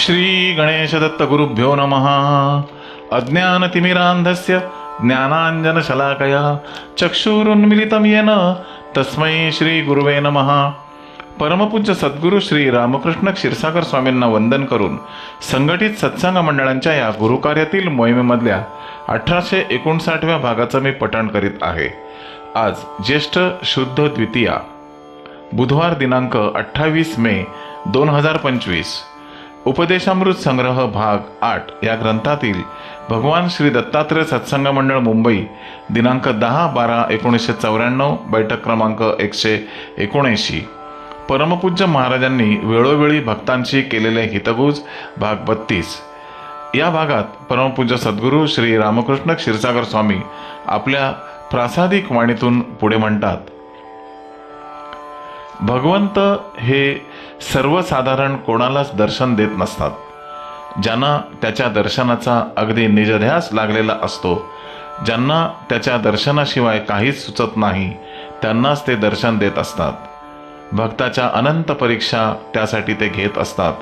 श्री गणेशदत्त गुरुभ्यो नमः। अज्ञानतिमिरान्धस्य ज्ञानाञ्जनशलाकया चक्षुरुन्मिलितं येन तस्मै श्रीगुरुवे नमः। परमपूज्य सद्गुरू श्री रामकृष्ण क्षीरसागर स्वामींना वंदन करून संघटित सत्संग मंडळांच्या या गुरुकार्यातील मोहिमेमधल्या अठराशे एकोणसाठव्या भागाचं मी पठण करीत आहे. आज ज्येष्ठ शुद्ध द्वितीया. बुधवार दिनांक अठ्ठावीस मे दोन हजार पंचवीस. उपदेशामृत संग्रह भाग आठ या ग्रंथातील भगवान श्री दत्तात्रय सत्संग मंडळ मुंबई दिनांक दहा बारा एकोणीसशे चौऱ्याण्णव बैठक क्रमांक एकशे एकोणऐंशी. परमपूज्य महाराजांनी वेळोवेळी भक्तांशी केलेले हितगुज भाग बत्तीस. या भागात परमपूज्य सद्गुरू श्री रामकृष्ण क्षीरसागर स्वामी आपल्या प्रासादिक वाणीतून पुढे म्हणतात भगवंत हे सर्वसाधारण कोणालाच दर्शन देत नसतात. ज्यांना त्याच्या दर्शनाचा अगदी निजध्यास लागलेला असतो ज्यांना त्याच्या दर्शनाशिवाय काहीच सुचत नाही त्यांनाच ते दर्शन देत असतात. भक्ताच्या अनंत परीक्षा त्यासाठी ते घेत असतात.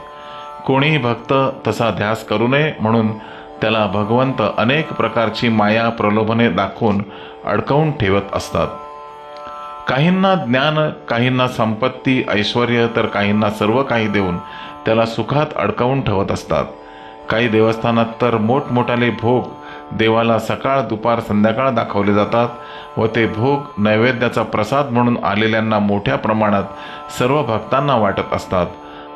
कोणीही भक्त तसा ध्यास करू नये म्हणून त्याला भगवंत अनेक प्रकारची माया प्रलोभने दाखवून अडकवून ठेवत असतात. काहींना ज्ञान काहींना संपत्ती ऐश्वर तर काहींना सर्व काही देऊन त्याला सुखात अडकवून ठेवत असतात. काही देवस्थानात तर मोठमोठाले भोग देवाला सकाळ दुपार संध्याकाळ दाखवले जातात व ते भोग नैवेद्याचा प्रसाद म्हणून आलेल्यांना मोठ्या प्रमाणात सर्व भक्तांना वाटत असतात.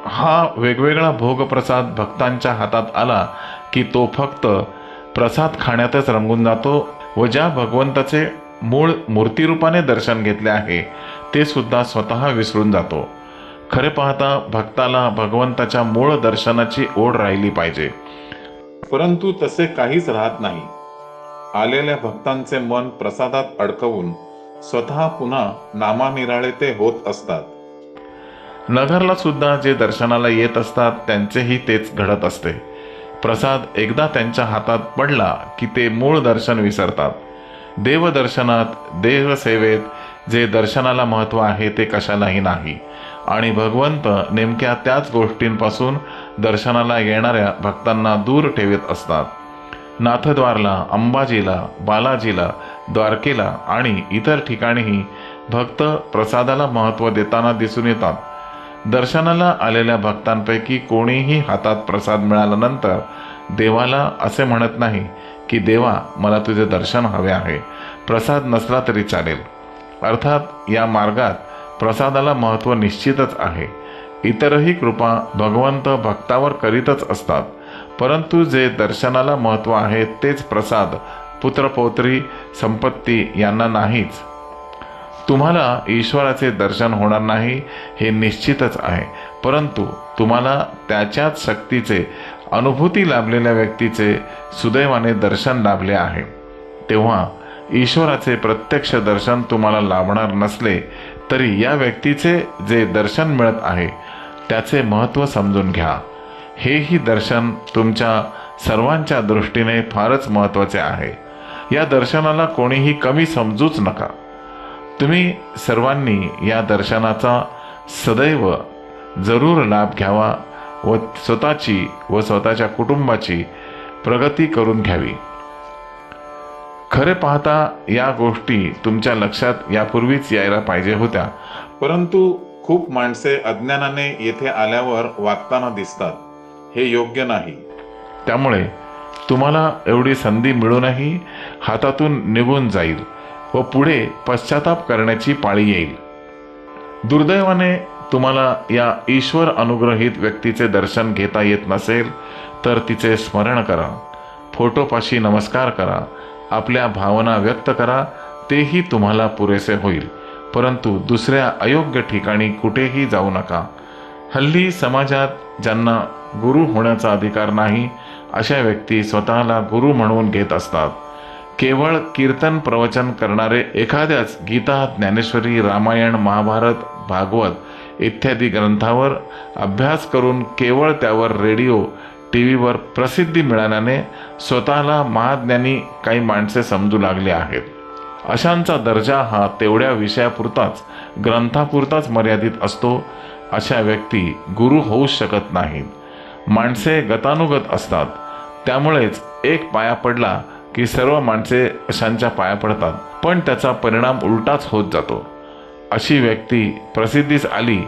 हा वेगवेगळा भोगप्रसाद भक्तांच्या हातात आला की तो फक्त प्रसाद खाण्यातच रंगून जातो व ज्या भगवंताचे मूळ मूर्तिरूपाने दर्शन घेतले आहे ते सुद्धा स्वतः विसरून जातो. खरे पाहता भक्ताला भगवंताच्या मूळ दर्शनाची ओढ राहिली पाहिजे. परंतु तसे काहीच राहत नाही. आलेल्या भक्तांचे मन प्रसादात अडकवून स्वतः पुन्हा नामानिराळे ते होत असतात. नगरला सुद्धा जे दर्शनाला येत असतात त्यांचेही तेच घडत असते. प्रसाद एकदा त्यांच्या हातात पडला की ते मूळ दर्शन विसरतात. देवदर्शनात देवसेवेत जे दर्शनाला महत्त्व आहे ते कशालाही नाही. आणि भगवंत नेमक्या त्याच गोष्टींपासून दर्शनाला येणाऱ्या भक्तांना दूर ठेवत असतात. नाथद्वारला अंबाजीला बालाजीला द्वारकेला आणि इतर ठिकाणीही भक्त प्रसादाला महत्त्व देताना दिसून येतात. दर्शनाला आलेल्या भक्तांपैकी कोणीही हातात प्रसाद मिळाल्यानंतर देवाला असे म्हणत नाही की देवा मला तुझे दर्शन हवे आहे. प्रसाद नसला तरी चालेल. अर्थात या मार्गात प्रसादाला महत्त्व निश्चितच आहे. इतरही कृपा भगवंत भक्तावर करीतच असतात. परंतु जे दर्शनाला महत्त्व आहे तेच प्रसाद पुत्रपौत्री संपत्ती यांना नाहीच. तुम्हाला ईश्वराचे दर्शन होणार नाही हे निश्चितच आहे. परंतु तुम्हाला त्याच्याच शक्तीचे अनुभूती लाभलेल्या व्यक्तीचे सुदैवाने दर्शन लाभले आहे. तेव्हा ईश्वराचे प्रत्यक्ष दर्शन तुम्हाला लाभणार नसले तरी या व्यक्तीचे जे दर्शन मिळत आहे त्याचे महत्त्व समजून घ्या. हेही दर्शन तुमच्या सर्वांच्या दृष्टीने फारच महत्त्वाचे आहे. या दर्शनाला कोणीही कमी समजूच नका. तुम्ही सर्वांनी या दर्शनाचा सदैव जरूर लाभ घ्यावा. व स्वतःची व स्वतःच्या कुटुंबाची प्रगती करून घ्यावी. खरे पाहता या गोष्टी तुमच्या लक्षात यापूर्वीच यायला पाहिजे होत्या. परंतु खूप माणसे अज्ञानाने येथे आल्यावर वागताना दिसतात. हे योग्य नाही. त्यामुळे तुम्हाला एवढी संधी मिळूनही हातातून निघून जाईल व पुढे पश्चाताप करण्याची पाळी येईल. दुर्दैवाने तुम्हाला या ईश्वर अनुग्रहित व्यक्तीचे दर्शन घेता येत नसेल तर तिचे स्मरण करा. फोटोपाशी नमस्कार करा. आपल्या भावना व्यक्त करा. तेही तुम्हाला पुरेसे होईल. परंतु दुसऱ्या अयोग्य ठिकाणी कुठेही जाऊ नका. हल्ली समाजात ज्यांना गुरु होण्याचा अधिकार नाही अशा व्यक्ती स्वतःला गुरु म्हणून घेत असतात. केवळ कीर्तन प्रवचन करणारे एखाद्याच गीता ज्ञानेश्वरी रामायण महाभारत भागवत इत्यादी ग्रंथावर अभ्यास करून केवळ त्यावर रेडिओ टी व्हीवर प्रसिद्धी मिळाल्याने स्वतःला महाज्ञानी काही माणसे समजू लागले आहेत. अशांचा दर्जा हा तेवढ्या विषयापुरताच ग्रंथापुरताच मर्यादित असतो अशा व्यक्ती गुरु होऊ शकत नाहीत. माणसे गतानुगत असतात. त्यामुळेच एक पाया पडला की सर्व माणसे अशांच्या पाया पडतात पण त्याचा परिणाम उलटाच होत जातो. अशी व्यक्ती प्रसिद्धीस आली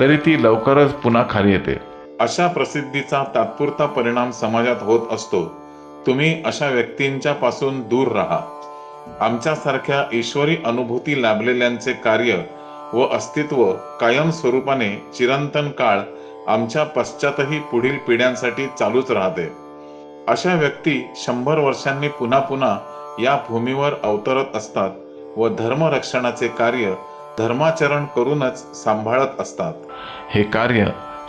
तरी ती लवकरच पुन्हा खाली येते. अशा प्रसिद्धीचा तात्पुरता परिणाम समाजात होत असतो. तुम्ही अशा व्यक्तींच्या पासून दूर राहा. आमच्यासारख्या ईश्वरी अनुभूती लाभलेल्यांचे कार्य व अस्तित्व कायम स्वरूपाने चिरंतन काळ आमच्या पश्चातही पुढील पिढ्यांसाठी चालूच राहते. अशा व्यक्ती शंभर वर्षांनी पुन्हा पुन्हा या भूमीवर अवतरत असतात व धर्मरक्षणाचे कार्य धर्माचरण करूनच सांभाळत असतात. हे कार्य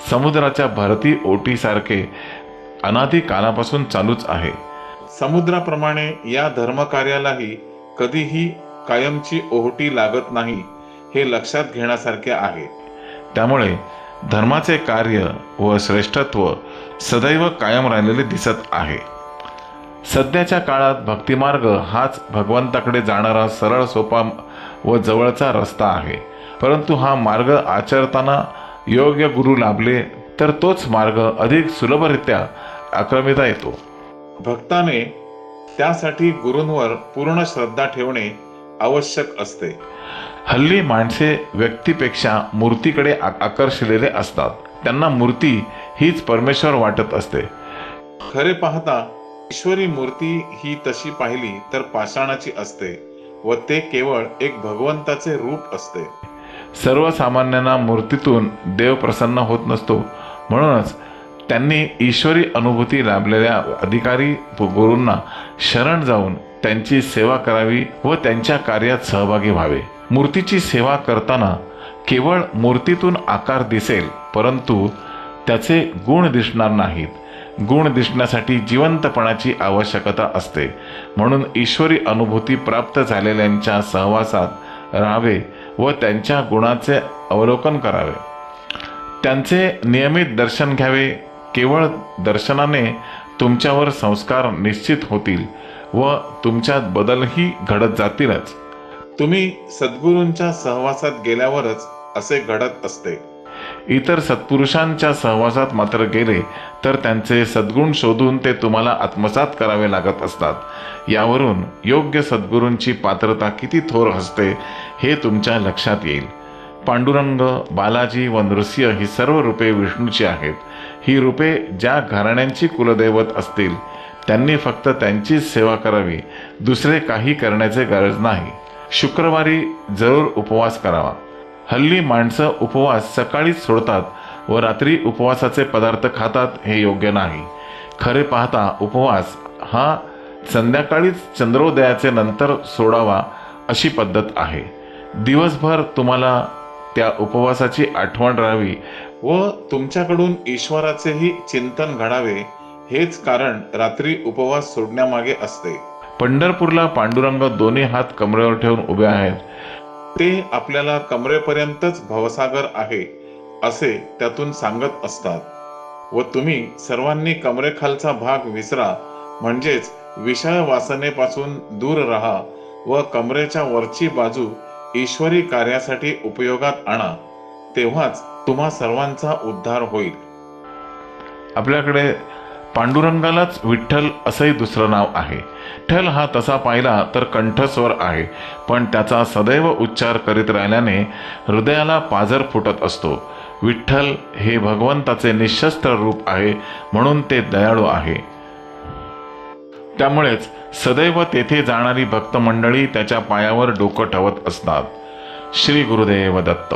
समुद्राच्या भरती ओटीसारखे अनादी कालापासून चालूच आहे. समुद्राप्रमाणे या धर्मकार्यालाही कधीही कायमची ओहोटी लागत नाही हे लक्षात घेण्यासारखे आहे. त्यामुळे धर्माचे कार्य व श्रेष्ठत्व सदैव कायम राहिलेले दिसत आहे. सध्याच्या काळात भक्तिमार्ग हाच भगवंताकडे जाणारा सरळ सोपा व जवळचा रस्ता आहे. परंतु हा मार्ग आचरताना योग्य गुरु लाभले तर तोच मार्ग अधिक सुलभरित्या आक्रमिता येतो. भक्ताने त्यासाठी गुरूंवर पूर्ण श्रद्धा ठेवणे आवश्यक असते. हल्ली माणसे व्यक्तीपेक्षा मूर्तीकडे आकर्षलेले असतात. त्यांना मूर्ती हीच परमेश्वर वाटत असते. खरे पाहता ईश्वरी मूर्ती ही तशी पाहिली तर पाषाणाची असते. व ते केवळ एक भगवंताचे रूप असते. सर्वसामान्यांना मूर्तीतून देव प्रसन्न होत नसतो. म्हणूनच त्यांनी ईश्वरी अनुभूती लाभलेल्या अधिकारी गुरूंना शरण जाऊन त्यांची सेवा करावी व त्यांच्या कार्यात सहभागी व्हावे. मूर्तीची सेवा करताना केवळ मूर्तीतून आकार दिसेल परंतु त्याचे गुण दिसणार नाहीत. गुण दिसण्यासाठी जिवंतपणाची आवश्यकता असते. म्हणून ईश्वरी अनुभूती प्राप्त झालेल्यांच्या सहवासात राहावे व त्यांच्या गुणाचे अवलोकन करावे. त्यांचे नियमित दर्शन घ्यावे. केवळ दर्शनाने तुमच्यावर संस्कार निश्चित होतील व तुमच्यात बदलही घडत जातीलच. तुम्ही सद्गुरूंच्या सहवासात गेल्यावरच असे घडत असते. इतर सत्पुरुषांच्या सहवासात मात्र गेले तर त्यांचे सद्गुण शोधून ते तुम्हाला आत्मसात करावे लागत असतात. यावरून योग्य सद्गुरूंची पात्रता किती थोर असते हे तुमच्या लक्षात येईल. पांडुरंग बालाजी व नृसिंह ही सर्व रूपे विष्णूची आहेत. ही रूपे ज्या घराण्यांची कुलदैवत असतील त्यांनी फक्त त्यांचीच सेवा करावी दुसरे काही करण्याचे गरज नाही. शुक्रवारी जरूर उपवास करावा. हल्ली माणसं उपवास सकाळीच सोडतात व रात्री उपवासाचे पदार्थ खातात हे योग्य नाही. खरे पाहता उपवास हा संध्याकाळीच चंद्रोदयाचे नंतर सोडावा अशी पद्धत आहे. दिवसभर तुम्हाला त्या उपवासाची आठवण राहावी व तुमच्याकडून ईश्वराचेही चिंतन घडावे हेच कारण रात्री उपवास सोडण्यामागे असते. पंढरपूरला पांडुरंग दोन्ही हात कमरेवर ठेवून उभे आहेत. ते आपल्याला कमरेपर्यंतच भवसागर आहे असे त्यातून सांगत असतात. व तुम्ही सर्वांनी कमरेखालचा भाग विसरा म्हणजेच विषय वासनेपासून दूर राहा व कमरेच्या वरची बाजू ईश्वरी कार्यासाठी उपयोगात आणा तेव्हाच तुम्हा सर्वांचा उद्धार होईल. आपल्याकडे पांडुरंगालाच विठ्ठल असंही दुसरं नाव आहे. विठ्ठल हा तसा पाहिला तर कंठस्वर आहे पण त्याचा सदैव उच्चार करीत राहिल्याने हृदयाला पाझर फुटत असतो. विठ्ठल हे भगवंताचे निशस्त्र रूप आहे म्हणून ते दयाळू आहे. त्यामुळेच सदैव तेथे जाणारी भक्त मंडळी त्याच्या पायावर डोकं ठेवत असतात. श्री गुरुदेव दत्त.